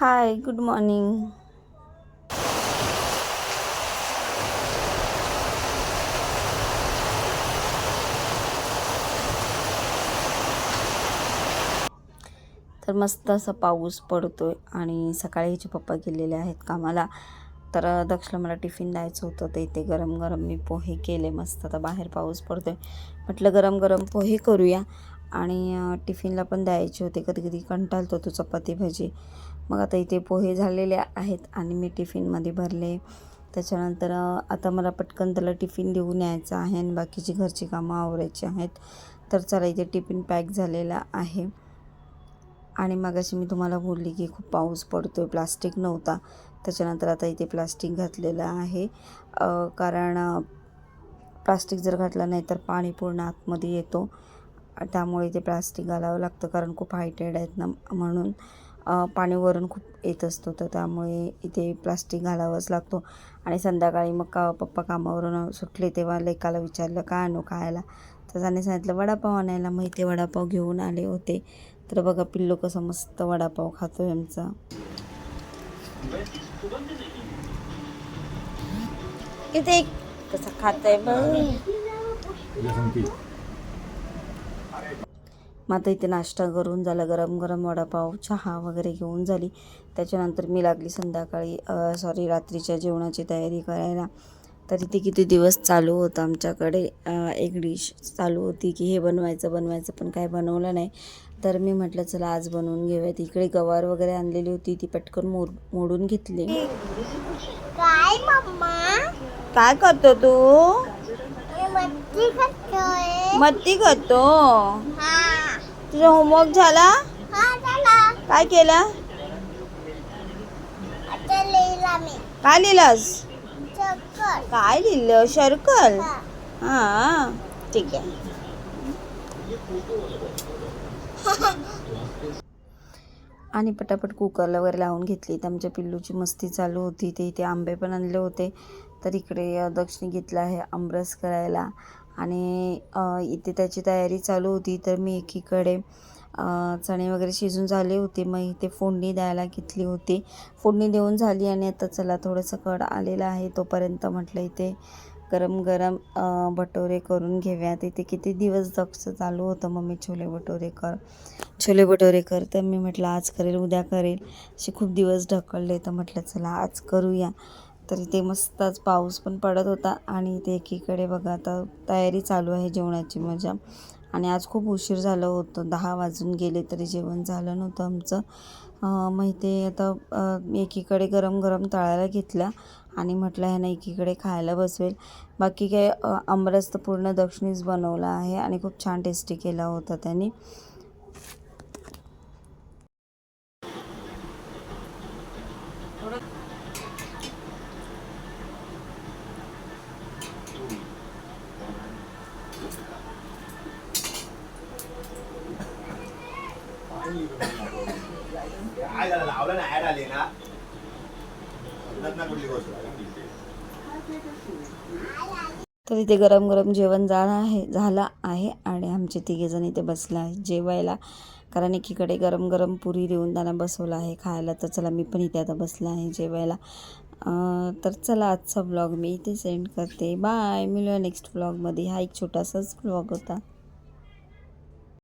Hi good morning तर मस्त असा पाऊस पडतोय आणि सकाळी हिचे पप्पा गेलेले आहेत कामाला. तर दक्षला मला टिफिन द्यायचं होतं. तर इथे गरम गरम मी पोहे केले. मस्त आता बाहेर पाऊस पडतोय. म्हटलं गरम गरम पोहे करूया. आणि टिफिनला पण द्यायचे होते. कधी कधी कंटाळतो तो चपाती भाजी. मग आता इथे पोहे झालेले आहेत आणि मी टिफिनमध्ये भरले. त्याच्यानंतर आता मला पटकन त्याला टिफिन देऊन यायचं आहे आणि बाकीची घरची कामं आवरायची आहेत. तर चला इथे टिफिन पॅक झालेला आहे. आणि मगाशी मी तुम्हाला बोलली की खूप पाऊस पडतो आहे प्लास्टिक नव्हता. त्याच्यानंतर आता इथे प्लास्टिक घातलेलं आहे. कारण प्लास्टिक जर घातलं नाही तर पाणी पूर्ण आतमध्ये येतो. त्यामुळे ते प्लास्टिक घालावं लागतं कारण खूप हायटेड आहेत ना म्हणून पाणी वरून खूप येत असतो. तर त्यामुळे इथे प्लास्टिक घालावंच लागतो. आणि संध्याकाळी मग का पप्पा कामावरून सुटले तेव्हा लेकाला विचारलं काय आणू खायला? तर त्याने सांगितलं वडापाव आणायला. मग इथे वडापाव घेऊन आले होते. तर बघा पिल्लो कसं मस्त वडापाव खातोय आमचा. इथे कसं खातोय बघ. मग आता इथे नाश्ता करून झाला गरम गरम वडापाव चहा वगैरे घेऊन झाली. त्याच्यानंतर मी लागली संध्याकाळी सॉरी रात्रीच्या जेवणाची तयारी करायला. तर इथे किती दिवस चालू होतं आमच्याकडे? एक डिश चालू होती की हे बनवायचं बनवायचं पण काय बनवलं नाही. तर मी म्हटलं चला आज बनवून घेऊयात. इकडे गवार वगैरे आणलेली होती ती पटकन मोड मोडून घेतली. काय मम्मा? काय करतो तू? मत्ती करतो तुझा होमवर्क झाला? हा काय केला? काय लिहिलंस? काय लिहिलं? शर्कल हा. ठीक आहे. आणि पटापट कुकरला वगैरे लावून घेतली. तर आमच्या पिल्लूची मस्ती चालू होती. ते इथे आंबे पण आणले होते. तर इकडे दक्षिणी घेतला आहे आमरस करायला. आणि इथे त्याची तयारी चालू होती. तर मी एकीकडे चणे वगैरे शिजून झाले होते. मग इथे फोडणी द्यायला घेतली होती. फोडणी देऊन झाली आणि आता चला थोडंसं कड आलेलं आहे. तोपर्यंत म्हटलं इथे गरम गरम भटोरे करून घेऊयात. इथे किती दिवस दक्ष चालू होतं मम्मी छोले भटोरे कर छोले भटोरे कर तर मी म्हटलं आज करेल उद्या करेल. असे खूप दिवस ढकलले. तर म्हटलं चला आज करूया. तर इथे मस्तच पाऊस पण पडत होता. आणि इथे एकीकडे बघा आता तयारी चालू आहे जेवणाची मजा. आणि आज खूप उशीर झालं होतं. दहा वाजून गेले तरी जेवण झालं नव्हतं आमचं. मग इथे आता एकीकडे गरम गरम तळायला घेतल्या. आणि म्हटलं ह्यानं एकीकडे खायला बसवेल. बाकी काय आमरस तर पूर्ण दक्षिणीच बनवला आहे. आणि खूप छान टेस्टी केला होता त्यांनी. काय झालं लावलं ना ऍड आली ना ना कुठली गोष्ट तर इथे गरम गरम जेवण झालं आहे झालं आहे आणि आमचे तिघेजण इथे बसले आहे जेवायला. कारण एकीकडे गरम गरम पुरी देऊन त्यांना बसवलं आहे खायला. तर चला मी पण इथे आता बसला आहे जेवायला. तर चला आजचा ब्लॉग मी इथे सेंड करते. बाय मिळूया नेक्स्ट ब्लॉगमध्ये हा एक छोटासाच ब्लॉग होता.